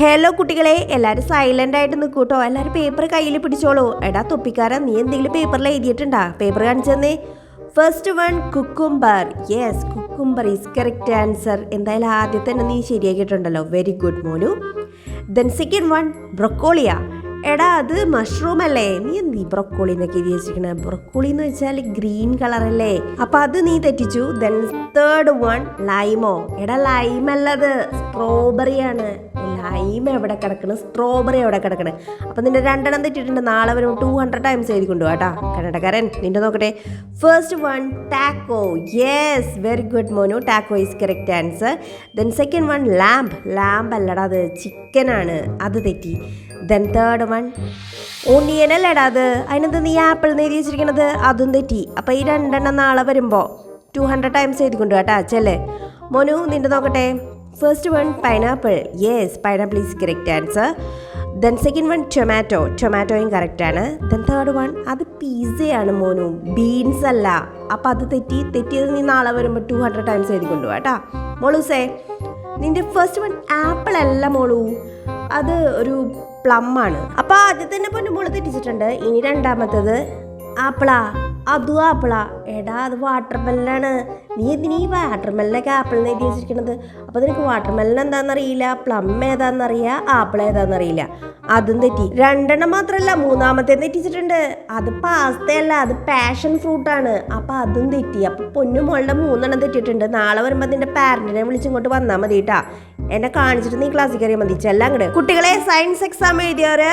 Hello കുട്ടികളെ. എല്ലാവരും silent ആയിട്ട് നിൽക്കൂട്ടോ എല്ലാവരും പേപ്പർ കയ്യിൽ പിടിച്ചോളൂ. എടാ തൊപ്പിക്കാരൻ നീ എന്തെങ്കിലും പേപ്പറിൽ എഴുതിയിട്ടുണ്ടാ? Paper കാണിച്ചെന്നേ first one cucumber yes cucumber is correct answer എന്തായാലും ആദ്യം തന്നെ നീ ശരിയാക്കിയിട്ടുണ്ടല്ലോ. വെരി ഗുഡ് മോനു. ദെൻ സെക്കൻഡ് വൺ ബ്രൊക്കോളിയ എടാ അത് മഷ്റൂം അല്ലേ? നീ എന്ത് ബ്രൊക്കോളി എന്നൊക്കെ എഴുതി വെച്ചിരിക്കണേ? ബ്രൊക്കോളി എന്ന് വെച്ചാൽ ഗ്രീൻ കളർ അല്ലേ? അപ്പൊ അത് നീ തെറ്റിച്ചു. ദെൻ തേർഡ് വൺ ലൈമോ എടാ ലൈം അല്ലത്. സ്ട്രോബെറി ആണ്. ലൈം എവിടെ കിടക്കണ്? സ്ട്രോബെറി എവിടെ കിടക്കണ്? അപ്പം നിന്റെ രണ്ടെണ്ണം തെറ്റിട്ടുണ്ട് നാളെ വരുമ്പോൾ ടു ഹൺഡ്രഡ് ടൈംസ് എഴുതി കൊണ്ടുപോകാം കേട്ടാ. കന്നഡക്കാരൻ നിന്റെ നോക്കട്ടെ. First one taco yes very good Monu. Taco is correct answer then second one lamb lamb അല്ലടാ അത് ചിക്കനാണ് അത് തെറ്റി. ദെൻ തേർഡ് വൺ ഓണിയൻ അല്ലടാ അത്. അതിനെന്ത് നീ ആപ്പിൾ എഴുതി വെച്ചിരിക്കണത് അതും തെറ്റി. അപ്പം ഈ രണ്ടെണ്ണം നാളെ വരുമ്പോൾ ടു ഹൺഡ്രഡ് ടൈംസ് എഴുതിക്കൊണ്ട് കേട്ടാ. ചെല്ലേ. മോനു നിന്റെ നോക്കട്ടെ. First one pineapple yes pineapple is correct answer then second one tomato ടൊമാറ്റോയും correct ആണ്. ദെൻ തേർഡ് വൺ അത് പിസയാണ് മോനു. ബീൻസ് അല്ല. അപ്പം അത് തെറ്റി തെറ്റിയത് നീ നാളെ വരുമ്പോൾ ടു ഹൺഡ്രഡ് ടൈംസ് എഴുതി കൊണ്ടുപോകാം കേട്ടാ മോളൂസേ നിന്റെ ഫസ്റ്റ് വൺ ആപ്പിൾ അല്ല മോളൂ. അത് ഒരു പ്ലം ആണ്. അപ്പൊ ആദ്യം തന്നെ പൊന്നു മോൾ തെറ്റിച്ചിട്ടുണ്ട്. ഇനി രണ്ടാമത്തത് ആപ്പിളാ അതും ആപ്പിളാ എടാ അത് വാട്ടർ മെല്ലാണ് നീ എന്തിനീ വാട്ടർ മെല്ലൊക്കെ ആപ്പിൾ എഴുതി വെച്ചിരിക്കണത് അപ്പോൾ നിനക്ക് വാട്ടർ മെല്ലൻ എന്താണെന്നറിയില്ല പ്ലം ഏതാണെന്നറിയാ ആപ്പിൾ ഏതാണെന്നറിയില്ല. അതും തെറ്റി. രണ്ടെണ്ണം മാത്രമല്ല മൂന്നാമത്തെ തെറ്റിച്ചിട്ടുണ്ട്. അത് പാസ്തയല്ല അത് പാഷൻ ഫ്രൂട്ടാണ് അപ്പൊ അതും തെറ്റി. അപ്പോൾ പൊന്നു മോളുടെ മൂന്നെണ്ണം തെറ്റിയിട്ടുണ്ട്. നാളെ വരുമ്പോൾ നിന്റെ പാരന്റിനെ വിളിച്ചിങ്ങോട്ട് വന്നാൽ മതി കേട്ടാ എന്നെ കാണിച്ചിട്ട് നീ ക്ലാസ്സിൽ കയറിയാൽ മതി. ചെല്ലാം അങ്ങട്. കുട്ടികളെ സയൻസ് എക്സാം എഴുതിയവര്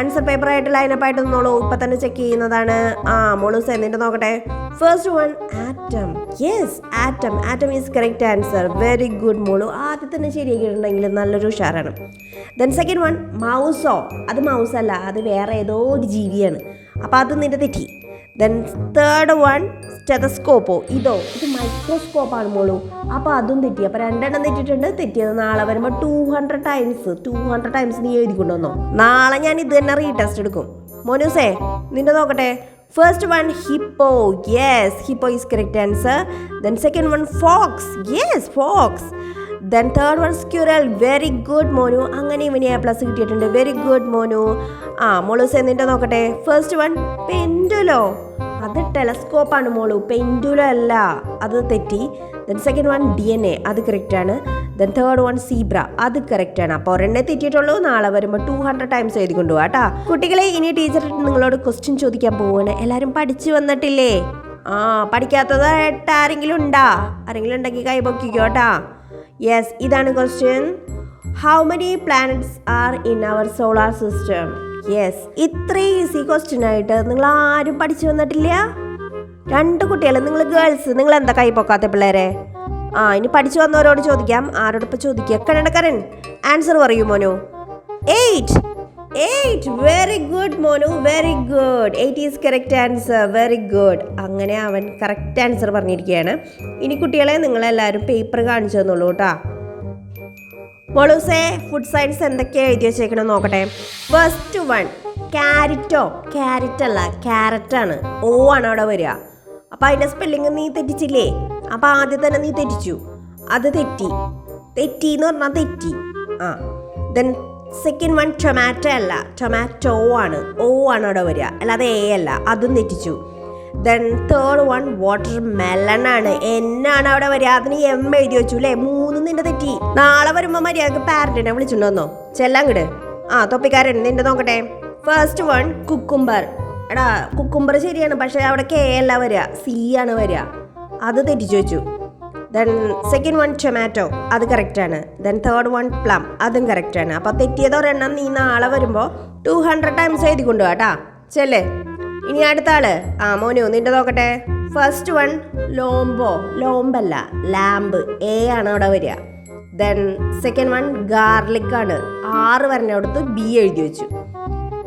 ആൻസർ പേപ്പർ ആയിട്ട് ലൈനപ്പ് ആയിട്ട് നിന്നോളൂ. ഇപ്പൊ തന്നെ ചെക്ക് ചെയ്യുന്നതാണ്. ആ മോൾ സെന്നിട്ട് നോക്കട്ടെ. First one atom yes atom atom is correct answer very good മോളു. ആദ്യം തന്നെ ശരിയാക്കിയിട്ടുണ്ടെങ്കിൽ നല്ലൊരു ഉഷാറാണ്. ദെൻ സെക്കൻഡ് വൺ മൗസോ അത് മൗസ് അല്ല അത് വേറെ ഏതോ ഒരു ജീവിയാണ്. അപ്പോൾ അത് നിന്റെ തെറ്റി. ദെൻ തേർഡ് വൺ സ്റ്റെതസ്കോപ്പോ ഇതോ ഇത് മൈക്രോസ്കോപ്പാണ് മോളു. അപ്പോൾ അതും തെറ്റി. അപ്പോൾ രണ്ടെണ്ണം തെറ്റിയിട്ടുണ്ട്. തെറ്റിയത് നാളെ വരുമ്പോൾ two hundred times two hundred times നീ എഴുതി കൊണ്ടുവന്നോ നാളെ ഞാൻ ഇത് തന്നെ റീടെസ്റ്റ് എടുക്കും. മോനൂസേ നിന്റെ നോക്കട്ടെ. First one hippo yes hippo is correct answer then second one fox yes fox then third one squirrel very good മോനു അങ്ങനെ ഇവന് എ പ്ലസ് കിട്ടിയിട്ടുണ്ട്. വെരി ഗുഡ് മോനു ആ മോളു സെന്നിന്റെ നോക്കട്ടെ. ഫസ്റ്റ് വൺ പെൻഡുലോ അത് ടെലസ്കോപ്പാണ് മോളു. പെൻഡുലോ അല്ല. അത് തെറ്റി. Then second one D N A അത് കറക്റ്റാണ് ദെൻ തേർഡ് വൺ സീബ്ര അത് കറക്റ്റാണ് അപ്പോൾ ഒരെണ്ണേ തെറ്റിയിട്ടുള്ളൂ. നാളെ വരുമ്പോൾ ടു ഹൺഡ്രഡ് ടൈംസ് എഴുതി കൊണ്ടുപോകാം കേട്ടോ. കുട്ടികളെ ഇനി ടീച്ചർ നിങ്ങളോട് ക്വസ്റ്റ്യൻ ചോദിക്കാൻ പോവാണ്. എല്ലാവരും പഠിച്ചു വന്നിട്ടില്ലേ? ആ പഠിക്കാത്തതായിട്ട് ആരെങ്കിലും ഉണ്ടാ? ആരെങ്കിലും ഉണ്ടെങ്കിൽ കൈ പൊക്കിക്കോ കേട്ടാ. യെസ് ഇതാണ് question how many planets are in our solar system yes ഇത്രയും ഈസി ക്വസ്റ്റ്യൻ ആയിട്ട് നിങ്ങൾ ആരും പഠിച്ചു വന്നിട്ടില്ല? രണ്ട് കുട്ടികൾ നിങ്ങൾ ഗേൾസ് നിങ്ങൾ എന്താ കൈ പൊക്കാത്ത പിള്ളേരെ? ആ ഇനി പഠിച്ചു വന്നവരോട് ചോദിക്കാം. ആരോടൊപ്പം ചോദിക്കുക? കന്നഡക്കാരൻ ആൻസർ പറയൂ മോനു. Eight eight very good Monu. Very good eight is correct answer very good അങ്ങനെ അവൻ കറക്റ്റ് ആൻസർ പറഞ്ഞിരിക്കുകയാണ്. ഇനി കുട്ടികളെ നിങ്ങളെല്ലാവരും പേപ്പർ കാണിച്ചു തന്നുള്ളൂ കേട്ടോ. മോളൂസേ ഫുഡ് സയൻസ് എന്തൊക്കെയാണ് എഴുതി വെച്ചേക്കണം നോക്കട്ടെ. ഫസ്റ്റ് വൺ ക്യാരറ്റോ ക്യാരറ്റ് അല്ല ക്യാരറ്റാണ് ഓ ആണ് അവിടെ വരിക. അപ്പം അതിന്റെ സ്പെല്ലിങ് നീ തെറ്റിച്ചില്ലേ? അപ്പം ആദ്യം തന്നെ നീ തെറ്റിച്ചു. അത് തെറ്റി. തെറ്റി എന്ന് പറഞ്ഞാൽ തെറ്റി. ആ. ദെൻ സെക്കൻഡ് വൺ ടൊമാറ്റോ അല്ല. ടൊമാറ്റോ ആണ്. ഓ ആണ് അവിടെ വരിക. അല്ലാതെ എ അല്ല. അതും തെറ്റിച്ചു. Then third one watermelon ആണ് എന്നാണ് അവിടെ വരിക. അതിന് എം എഴുതി വെച്ചു അല്ലേ മൂന്നും നിന്റെ തെറ്റി. നാളെ വരുമ്പോൾ മര്യാദയ്ക്ക് പാരന്റിനെ വിളിച്ചിട്ടുണ്ടോന്നോ? ചെല്ലങ്ങട് ആ തൊപ്പിക്കാരൻ നിന്റെ നോക്കട്ടെ. ഫസ്റ്റ് വൺ കുക്കുംബർ എടാ കുക്കുംബർ ശരിയാണ് പക്ഷെ അവിടെ കെ അല്ല വരിക സി ആണ് വരിക. അത് തെറ്റിച്ചു വെച്ചു. ദെൻ സെക്കൻഡ് വൺ ടൊമാറ്റോ അത് കറക്റ്റാണ് ദെൻ തേർഡ് വൺ പ്ലം അതും കറക്റ്റാണ് അപ്പോൾ തെറ്റിയത് ഒരെണ്ണം നീ നാളെ വരുമ്പോൾ ടു ഹൺഡ്രഡ് ടൈംസ് എഴുതി കൊണ്ടുപോകാം കേട്ടാ ചെല്ലേ. ഇനി അടുത്ത ആൾ. ആ മോനു നിന്റെ നോക്കട്ടെ. ഫസ്റ്റ് വൺ ലോംബോ. ലോംബല്ല ലാമ്പ് എ ആണ് അവിടെ വരിക. ദെൻ സെക്കൻഡ് വൺ ഗാർലിക് ആണ്. ആറ് അടുത്ത് ബി എഴുതി വെച്ചു.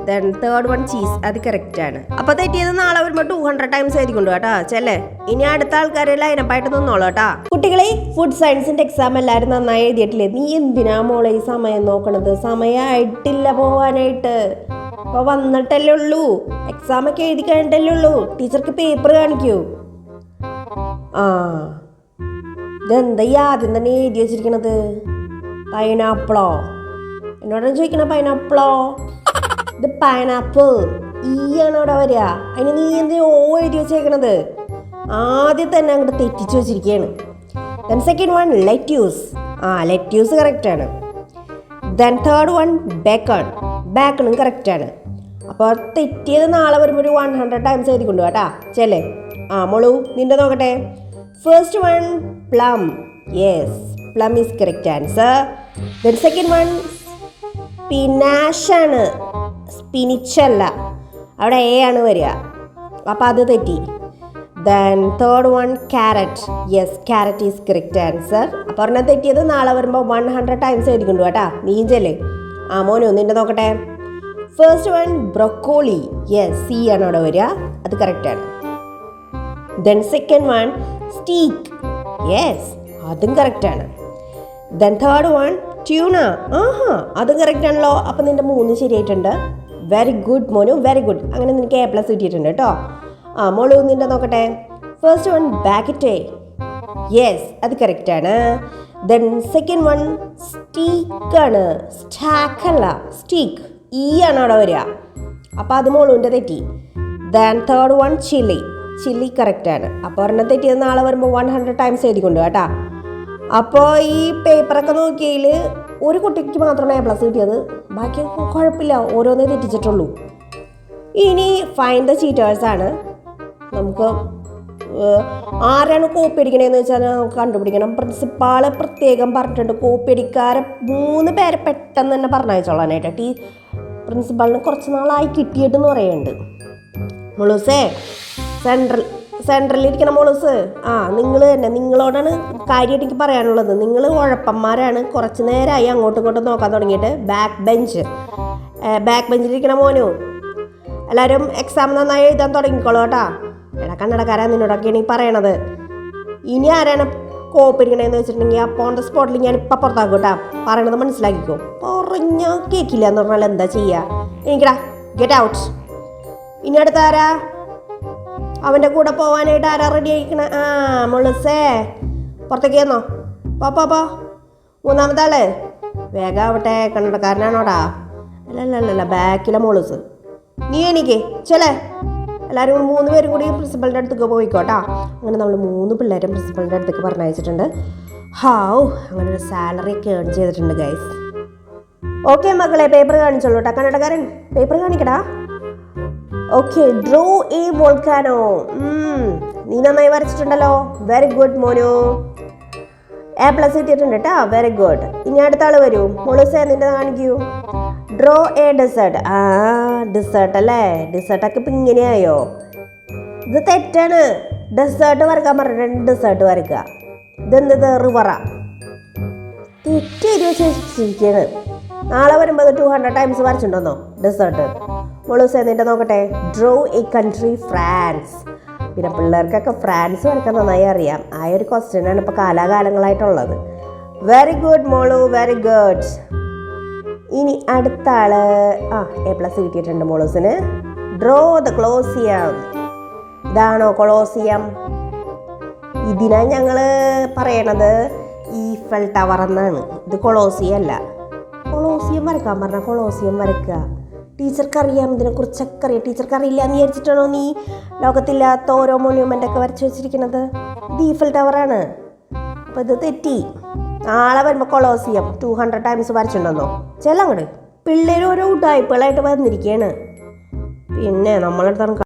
ദെൻ തേർഡ് വൺ ചീസ് അത് കറക്റ്റ് ആണ്. അപ്പൊ തെറ്റിയത് നാളെ വരുമ്പോൾ ടു ഹൺഡ്രഡ് ടൈംസ് എഴുതിക്കൊണ്ട് കേട്ടോ ചെല്ലേ? ഇനി അടുത്ത ആൾക്കാരെ ലൈനപ്പായിട്ട് നിന്നോളൂ കേട്ടാ. കുട്ടികളെ ഫുഡ് സയൻസിന്റെ എക്സാം എല്ലാവരും നന്നായി എഴുതിയിട്ടില്ലേ? നീ എന്തിനാ മോളെ ഈ സമയം നോക്കണത്? സമയമായിട്ടില്ല പോവാനായിട്ട്. അപ്പൊ വന്നിട്ടല്ലേ ഉള്ളൂ. എക്സാം ഒക്കെ എഴുതി കഴിഞ്ഞിട്ടല്ലേ ഉള്ളൂ. ടീച്ചർക്ക് പേപ്പർ കാണിക്കൂ. ആ. ഇതെന്താ ആദ്യം തന്നെ എഴുതി വെച്ചിരിക്കണത്? പൈനാപ്പിളോ എന്നോടാണ് ചോദിക്കണ പൈനാപ്പിളോ ഇത് പൈനാപ്പിൾ ഈ ആണ് അവിടെ വരിക? അതിന് നീ എന്ത് ഓ എഴുതി വെച്ചേക്കണത്? ആദ്യം തന്നെ അങ്ങോട്ട് തെറ്റിച്ച് വെച്ചിരിക്കുകയാണ് ദെൻ സെക്കൻഡ് വൺ ലെറ്റ്യൂസ് ആ ലെറ്റ്യൂസ് കറക്റ്റ് ആണ്. ദെൻ തേർഡ് വൺ ബേക്കൺ ബേക്കണും ആണ്. അപ്പോൾ തെറ്റിയത് നാളെ വരുമ്പോൾ ഒരു വൺ ഹൺഡ്രഡ് ടൈംസ് എഴുതി കൊണ്ടു കേട്ടാ ചെല്ലേ? ആ മോളു നിന്റെ നോക്കട്ടെ. First one plum yes plum is correct answer then second one സ്പിനാഷാണ് സ്പിനിച്ചല്ല അവിടെ എ ആണ് വരിക. അപ്പോൾ അത് തെറ്റി. Then third one carrot yes carrot is correct answer അപ്പോൾ ഒരെണ്ണം തെറ്റിയത് നാളെ വരുമ്പോൾ വൺ ഹൺഡ്രഡ് ടൈംസ് എഴുതിക്കൊണ്ടു കേട്ടാ. നീഞ്ചല്ലേ ആ മോനെ ഒന്നിന്റെ നോക്കട്ടെ. First one broccoli yes C ആണ് അവിടെ വരിക. അത് കറക്റ്റ് ആണ്. Then second one steak yes അതും കറക്റ്റ് ആണ്. ദെൻ തേർഡ് വൺ ട്യൂണ ആഹാ അത് കറക്റ്റ് ആണല്ലോ. അപ്പം നിന്റെ മൂന്ന് ശരിയായിട്ടുണ്ട്. വെരി ഗുഡ് മോനു വെരി ഗുഡ് അങ്ങനെ നിനക്ക് എ പ്ലസ് കിട്ടിയിട്ടുണ്ട് കേട്ടോ ആ മോളു നിന്റെ നോക്കട്ടെ. ഫസ്റ്റ് വൺ ബാക്കറ്റേ യെസ് അത് കറക്റ്റ് ആണ്. ദെൻ സെക്കൻഡ് വൺ സ്റ്റീക്ക് ആണ്. സ്റ്റാക്ക് അല്ല സ്റ്റീക്ക് ഈ ആണ് അവിടെ വരിക. അപ്പോൾ അത് മോളുവിന്റെ തെറ്റി. Then third one chilli chilli correct ആണ്. അപ്പോൾ ഒരെണ്ണം തെറ്റിയത് നാളെ വരുമ്പോൾ വൺ ഹൺഡ്രഡ് ടൈംസ് എഴുതിക്കൊണ്ട് കേട്ടാ അപ്പോൾ ഈ പേപ്പറൊക്കെ നോക്കിയതിൽ ഒരു കുട്ടിക്ക് മാത്രമാണ് എ പ്ലസ് കിട്ടിയത്. ബാക്കി കുഴപ്പമില്ല. ഓരോന്നേ തെറ്റിച്ചിട്ടുള്ളൂ. ഇനി ഫൈൻ ദ ചീറ്റേഴ്സ് ആണ്. നമുക്ക് ആരാണ് കോപ്പി അടിക്കണേന്ന് വെച്ചാൽ നമുക്ക് കണ്ടുപിടിക്കണം. പ്രിൻസിപ്പാൾ പ്രത്യേകം പറഞ്ഞിട്ടുണ്ട്. കോപ്പി അടിക്കാരെ മൂന്ന് പേരെ പെട്ടെന്ന് തന്നെ പറഞ്ഞയച്ചോളാനായിട്ട്. ടീ പ്രിൻസിപ്പാളിന് കുറച്ച് നാളായി കിട്ടിയിട്ടെന്ന് പറയുന്നുണ്ട്. മുളൂസേ സെൻട്രൽ സെൻട്രലിരിക്കണ മോളൂസ് ആ നിങ്ങൾ തന്നെ നിങ്ങളോടാണ് കാര്യമായിട്ട് എനിക്ക് പറയാനുള്ളത്. നിങ്ങൾ ഉഴപ്പന്മാരാണ്. കുറച്ച് നേരമായി അങ്ങോട്ടും ഇങ്ങോട്ടും നോക്കാൻ തുടങ്ങിയിട്ട് ബാക്ക് ബെഞ്ച് ബാക്ക് ബെഞ്ചിലിരിക്കണ മോനു. എല്ലാവരും എക്സാം നന്നായി എഴുതാൻ തുടങ്ങിക്കോളൂ കേട്ടാ. എടാ കണ്ണടക്കാരാ നിന്നോടൊക്കെയാണ് ഈ പറയണത്. ഇനി ആരാണ് കോപ്പ് ഇരിക്കണേന്ന് വെച്ചിട്ടുണ്ടെങ്കിൽ അപ്പോൾ ഓൺ ദ സ്പോട്ടിൽ ഞാൻ ഇപ്പം പുറത്താക്കും കേട്ടാ. പറയണത് മനസ്സിലാക്കിക്കോ. പറഞ്ഞ കേൾക്കില്ല എന്ന് പറഞ്ഞാൽ എന്താ ചെയ്യുക എനിക്കടാ ഗെറ്റ് ഔട്ട് ഇനി അടുത്ത ആരാ അവന്റെ കൂടെ പോവാനായിട്ട് ആരാ റെഡി ആയിക്കണ ആ മുളസേ. പുറത്തേക്ക് തന്നോ പോപ്പോ പോ മൂന്നാമത്തെ വേഗം ആവട്ടെ കണ്ണടക്കാരനാണോടാ. അല്ല അല്ല അല്ല അല്ല ബാക്കിലെ മുളുസ്. നീ എനിക്ക് ചെലേ എല്ലാവരും മൂന്ന് പേരും കൂടി പ്രിൻസിപ്പളിന്റെ അടുത്തേക്ക് പോയിക്കോട്ടാ. അങ്ങനെ നമ്മൾ മൂന്ന് പിള്ളേരും പ്രിൻസിപ്പളിന്റെ അടുത്തേക്ക് പറഞ്ഞയച്ചിട്ടുണ്ട്. ഹാവ് അങ്ങനെ ഒരു സാലറി ഒക്കെ ഏൺ ചെയ്തിട്ടുണ്ട് ഗൈസ് ഓക്കെ മക്കളെ പേപ്പർ കാണിച്ചോളൂ കേട്ടോ കന്നഡക്കാരൻ പേപ്പർ കാണിക്കടാ. ഓക്കെ ഡ്രോ എ വോൾക്കാനോ നീ നന്നായി വരച്ചിട്ടുണ്ടല്ലോ. വെരി ഗുഡ് മോനു. എ പ്ലസ് കിട്ടിയിട്ടുണ്ട് കേട്ടോ വെരി ഗുഡ് ഇനി അടുത്ത ആൾ വരൂ. മുളുസേ നിന്റെ കാണിക്കൂ. ഡ്രോ എ ഡെസേർട്ട് ആ ഡെസേർട്ട് അല്ലേ? ഡെസേർട്ടൊക്കെ ഇപ്പം ഇങ്ങനെയായോ? ഇത് തെറ്റാണ്. ഡെസേർട്ട് വരക്കാൻ പറഞ്ഞിട്ടുണ്ട് ഡെസേർട്ട് വരക്കുക ഇതെന്തത് റിവറ തെറ്റ് എഴുതി വെച്ചിരിക്കുകയാണ്. നാളെ വരുമ്പോൾ ടു ഹൺഡ്രഡ് ടൈംസ് വരച്ചിട്ടുണ്ടോ ഡെസേർട്ട് മുളൂസ് എന്നിട്ട് നോക്കട്ടെ. ഡ്രോ എ കൺട്രി ഫ്രാൻസ് പിന്നെ പിള്ളേർക്കൊക്കെ ഫ്രാൻസ് വരയ്ക്കാൻ നന്നായി അറിയാം. ആ ഒരു ക്വസ്റ്റ്യനാണ് ഇപ്പോൾ കാലാകാലങ്ങളായിട്ടുള്ളത്. വെരി ഗുഡ് മോളു. വെരി ഗുഡ് ഇനി അടുത്ത ആൾ ആ എ പ്ലസ് കിട്ടിയിട്ടുണ്ട് മോളൂസിന് ഡ്രോ ദ ക്ലോസിയം ഇതാണോ കൊളോസിയം ഇതിനാ ഞങ്ങൾ പറയണത് ഈഫൽ ടവർ എന്നാണ്. ഇത് കൊളോസിയം അല്ല. കൊളോസിയം വരക്കാൻ പറഞ്ഞ കൊളോസിയം വരക്കുക ടീച്ചർക്ക് അറിയാം ഇതിനെക്കുറിച്ചൊക്കെ അറിയാം. ടീച്ചർക്ക് അറിയില്ല എന്ന് വിചാരിച്ചിട്ടാണോ നീ ലോകത്തില്ലാത്ത ഓരോ മോണ്യൂമെന്റ് ഒക്കെ വരച്ച് വെച്ചിരിക്കുന്നത്? ഇത് ഈഫൽ ടവറാണ് അപ്പോൾ ഇത് തെറ്റി. നാളെ വരുമ്പോൾ കൊളോസിയം ടു ഹൺഡ്രഡ് ടൈംസ് വരച്ചിട്ടുണ്ടെന്നോ? ചെല്ലങ്ങട്. പിള്ളേർ ഓരോ ഉടായ്പകളായിട്ട് വന്നിരിക്കുകയാണ് പിന്നെ നമ്മളടുത്താണ്